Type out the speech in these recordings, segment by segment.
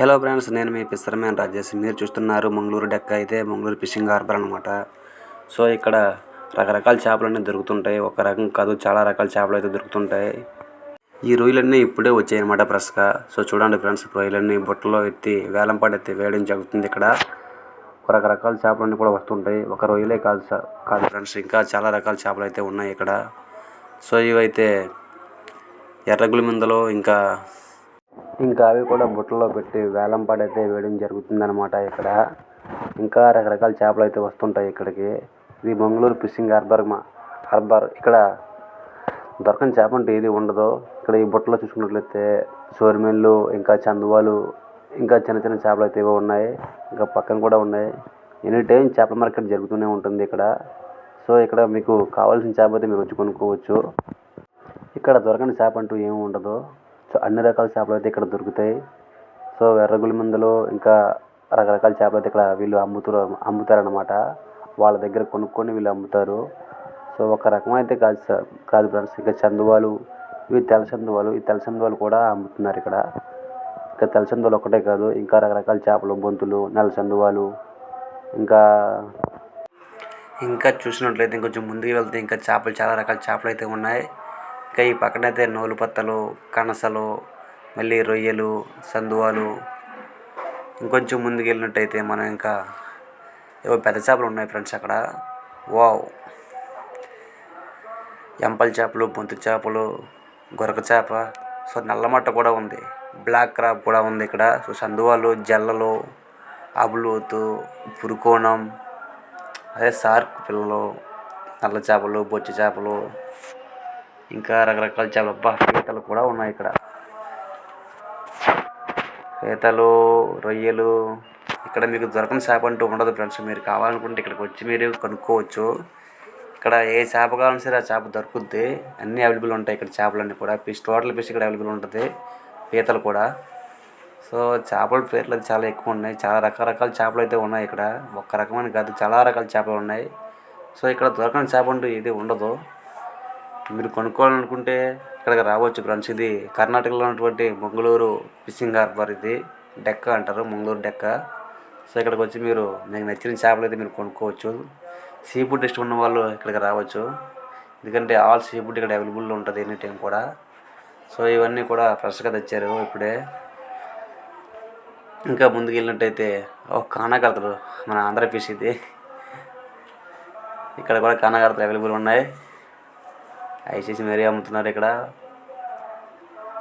Hello friends నేను మీ fisherman Rajesh. మీరు చూస్తున్నారు మంగళూరు డెక్క అయితే మంగళూరు ఫిషింగ్ హార్బర్ అనమాట సో ఇక్కడ రకరకాల చేపలు అనేవి దొరుకుతుంటాయి. ఒక రకం కాదు చాలా రకాల చేపలు అయితే దొరుకుతుంటాయి. ఈ రొయ్యలన్నీ ఇప్పుడే వచ్చాయి అనమాట ఫ్రెష్గా. సో చూడండి ఫ్రెండ్స్ రొయ్యలన్నీ బుట్టలో ఎత్తి వేలంపాట ఎత్తి వేయడం జరుగుతుంది ఇక్కడ. రకరకాల చేపలన్నీ కూడా వస్తుంటాయి. ఒక రొయ్యలే కాదు సార్ కాదు ఫ్రెండ్స్ ఇంకా చాలా రకాల చేపలు అయితే ఉన్నాయి ఇక్కడ. సో ఇవైతే ఎర్రగుల మిందలో ఇంకా ఇంకా అవి కూడా బుట్టలో పెట్టి వేలం పాడైతే వేయడం జరుగుతుందన్నమాట ఇక్కడ. ఇంకా రకరకాల చేపలు అయితే వస్తుంటాయి ఇక్కడికి. ఇది మంగళూరు ఫిషింగ్ హార్బర్ మా హార్బర్. ఇక్కడ దొరకని చేప అంటే ఏది ఉండదు. ఇక్కడ ఈ బుట్టలో చూసుకున్నట్లయితే సోరిమెన్లు ఇంకా చందువాలు ఇంకా చిన్న చిన్న చేపలు అయితే ఇవి ఉన్నాయి. ఇంకా పక్కన కూడా ఉన్నాయి. ఎనీ టైం చేపల మార్కెట్ జరుగుతూనే ఉంటుంది ఇక్కడ. సో ఇక్కడ మీకు కావాల్సిన చేప అయితే మీరు వచ్చి కొనుక్కోవచ్చు. ఇక్కడ దొరకని చేప అంటూ ఏమి ఉండదు. సో అన్ని రకాల చేపలు అయితే ఇక్కడ దొరుకుతాయి. సో ఎర్రగుల మందులు ఇంకా రకరకాల చేపలు అయితే ఇక్కడ వీళ్ళు అమ్ముతారు అమ్ముతారనమాట వాళ్ళ దగ్గర కొనుక్కొని వీళ్ళు అమ్ముతారు. సో ఒక రకం అయితే కాదు సార్ కాదు ఫ్రెండ్స్ ఇంకా చందువాలు ఇవి తెల్ల చందువాలు ఈ తెల్ల చందువాలు కూడా అమ్ముతున్నారు ఇక్కడ. ఇంకా తెల్ల చందువాలు ఒకటే కాదు ఇంకా రకరకాల చేపలు బొంతులు నెల చందువాలు ఇంకా ఇంకా చూసినట్లయితే ఇంకొంచెం ముందుకు వెళ్తే ఇంకా చేపలు చాలా రకాల చేపలు అయితే ఉన్నాయి. ఇంకా ఈ పక్కనైతే నూలుపత్తలు కనసలు మళ్ళీ రొయ్యలు సందువాలు. ఇంకొంచెం ముందుకు వెళ్ళినట్టయితే మనం ఇంకా ఏవో పెద్ద చేపలు ఉన్నాయి ఫ్రెండ్స్ అక్కడ. వావ్. ఎంపల్ చేపలు బొంతు చేపలు గొరక చేప. సో నల్లమట్ట కూడా ఉంది. బ్లాక్ క్రాప్ కూడా ఉంది ఇక్కడ. సో సందువాలు జల్లలు అబులోతు పురుకోణం. అదే సార్క్ పిల్లలు నల్ల చేపలు బొచ్చి చేపలు. ఇంకా రకరకాల చేపలు అబ్బా పీతలు కూడా ఉన్నాయి ఇక్కడ. పీతలు రొయ్యలు ఇక్కడ మీకు దొరకని చేప అంటూ ఉండదు ఫ్రెండ్స్. మీరు కావాలనుకుంటే ఇక్కడికి వచ్చి మీరు కొనుక్కోవచ్చు. ఇక్కడ ఏ చేప కావాలన్నా సరే ఆ చేప దొరుకుద్ది. అన్నీ అవైలబుల్ ఉంటాయి ఇక్కడ చేపలన్నీ కూడా. ఫిష్ టోటల్ ఫిష్ ఇక్కడ అవైలబుల్ ఉంటుంది. పీతలు కూడా. సో చేపల పేర్లు అయితే చాలా ఎక్కువ ఉన్నాయి. చాలా రకరకాల చేపలు అయితే ఉన్నాయి ఇక్కడ. ఒక్క రకమైన కాదు చాలా రకాల చేపలు ఉన్నాయి. సో ఇక్కడ దొరకని చేప అంటూ ఇది ఉండదు. మీరు కొనుక్కోవాలనుకుంటే ఇక్కడికి రావచ్చు ఫ్రెండ్స్. ఇది కర్ణాటకలో ఉన్నటువంటి మంగళూరు ఫిషింగ్ హార్బర్ ఇది. డెక్క అంటారు మంగళూరు డెక్క. సో ఇక్కడికి వచ్చి మీరు మీకు నచ్చిన చేపలు అయితే మీరు కొనుక్కోవచ్చు. సీ ఫుడ్ ఇష్టం ఉన్న వాళ్ళు ఇక్కడికి రావచ్చు. ఎందుకంటే ఆల్ సీ ఫుడ్ ఇక్కడ అవైలబుల్ ఉంటుంది ఎనీ టైం కూడా. సో ఇవన్నీ కూడా ఫ్రెష్గా తెచ్చారు ఇప్పుడే. ఇంకా ముందుకు వెళ్ళినట్టయితే ఓ కానాకర్తలు మన ఆంధ్ర ఫిష్ ఇది. ఇక్కడ కూడా కానాకర్తలు అవైలబుల్ ఉన్నాయి. ఐసీసీ మరీ అమ్ముతున్నారు ఇక్కడ.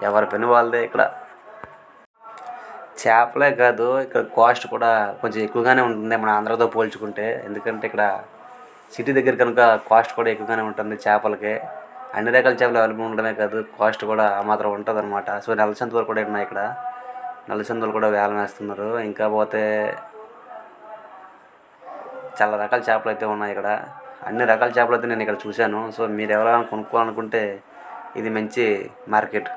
ఎవరి పని వాళ్ళదే ఇక్కడ. చేపలే కాదు ఇక్కడ కాస్ట్ కూడా కొంచెం ఎక్కువగానే ఉంటుంది మన ఆంధ్రతో పోల్చుకుంటే. ఎందుకంటే ఇక్కడ సిటీ దగ్గర కనుక కాస్ట్ కూడా ఎక్కువగానే ఉంటుంది చేపలకి. అన్ని రకాల చేపలు అవైలబుల్ ఉండడమే కాదు కాస్ట్ కూడా ఆ మాత్రం ఉంటుంది అనమాట సో నెలసంతులు కూడా ఉన్నాయి ఇక్కడ. నెలసంతులు కూడా వేలం వేస్తున్నారు. ఇంకా పోతే చాలా రకాల చేపలు అయితే ఉన్నాయి ఇక్కడ. అన్ని రకాల చేపలు అయితే నేను ఇక్కడ చూశాను. సో మీరు ఎవరైనా కొనుక్కోవాలనుకుంటే ఇది మంచి మార్కెట్.